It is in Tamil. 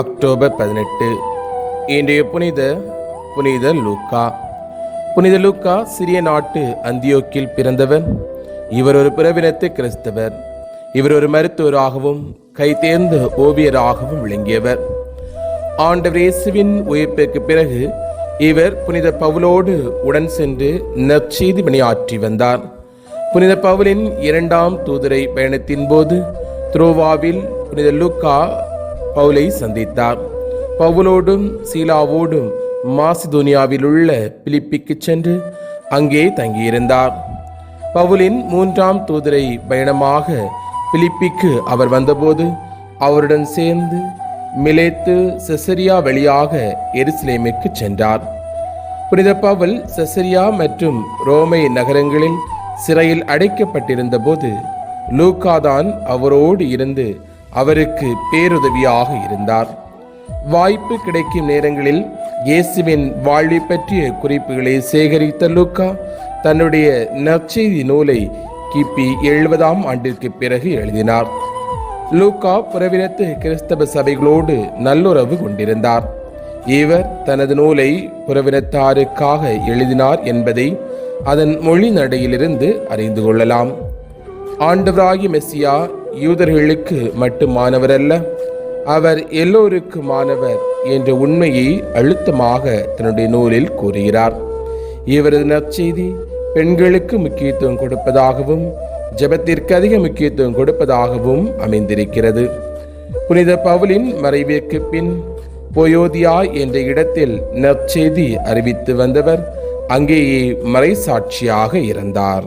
அக்டோபர் பதினெட்டு. இன்றைய புனித புனித லூக்கா. புனித லூக்கா சிறிய நாட்டு அந்தியோக்கில் பிறந்தவர். இவர் ஒரு பிறவினத்து கிறிஸ்தவர். இவர் ஒரு மருத்துவராகவும் கைதேர்ந்த ஓவியராகவும் விளங்கியவர். ஆண்டவர் இயேசுவின் உயிர்ப்பிற்கு பிறகு இவர் புனித பவுலோடு உடன் சென்று நற்செய்தி பணியாற்றி வந்தார். புனித பவுலின் இரண்டாம் தூதரை பயணத்தின் போது துரோவாவில் புனித லூக்கா பவுலை சந்தித்தார். பவுலோடும் சீலாவோடும் மாசிதோனியாவில் உள்ள பிலிப்பிக்கு சென்று அங்கே தங்கியிருந்தார். பவுலின் மூன்றாம் தூதரை பயணமாக பிலிப்பிக்கு அவர் வந்தபோது அவருடன் சேர்ந்து மிலேத்து செசரியா வழியாக எருசலேமுக்கு சென்றார். புனித பவுல் செசரியா மற்றும் ரோமை நகரங்களில் சிறையில் அடைக்கப்பட்டிருந்த போது லூக்காதான் அவரோடு இருந்து அவருக்கு பேருதவியாக இருந்தார். வாய்ப்பு கிடைக்கும் நேரங்களில் இயேசுவின் வாழ்வை பற்றிய குறிப்புகளை சேகரித்த லுக்கா தன்னுடைய நற்செய்தி நூலை கிபி எழுபதாம் ஆண்டிற்கு பிறகு எழுதினார். லூக்கா புறவினத்து கிறிஸ்தவ சபைகளோடு நல்லுறவு கொண்டிருந்தார். இவர் தனது நூலை புறவினத்தாருக்காக எழுதினார் என்பதை அதன் மொழி நடையிலிருந்து அறிந்து கொள்ளலாம். ஆண்டவராகி மெஸ்ஸியா யூதர்களுக்கு மட்டுமானவர் அல்ல அவர் எல்லோருக்குமானவர் என்ற உண்மையை அழுத்தமாக தன்னுடைய நூலில் கூறுகிறார். இவரது நற்செய்தி பெண்களுக்கு முக்கியத்துவம் கொடுப்பதாகவும் ஜெபத்திற்கு அதிக முக்கியத்துவம் கொடுப்பதாகவும் அமைந்திருக்கிறது. புனித பவுலின் மறைவிற்கு பின் பொயோதியா என்ற இடத்தில் நற்செய்தி அறிவித்து வந்தவர் அங்கேயே மறைசாட்சியாக இருந்தார்.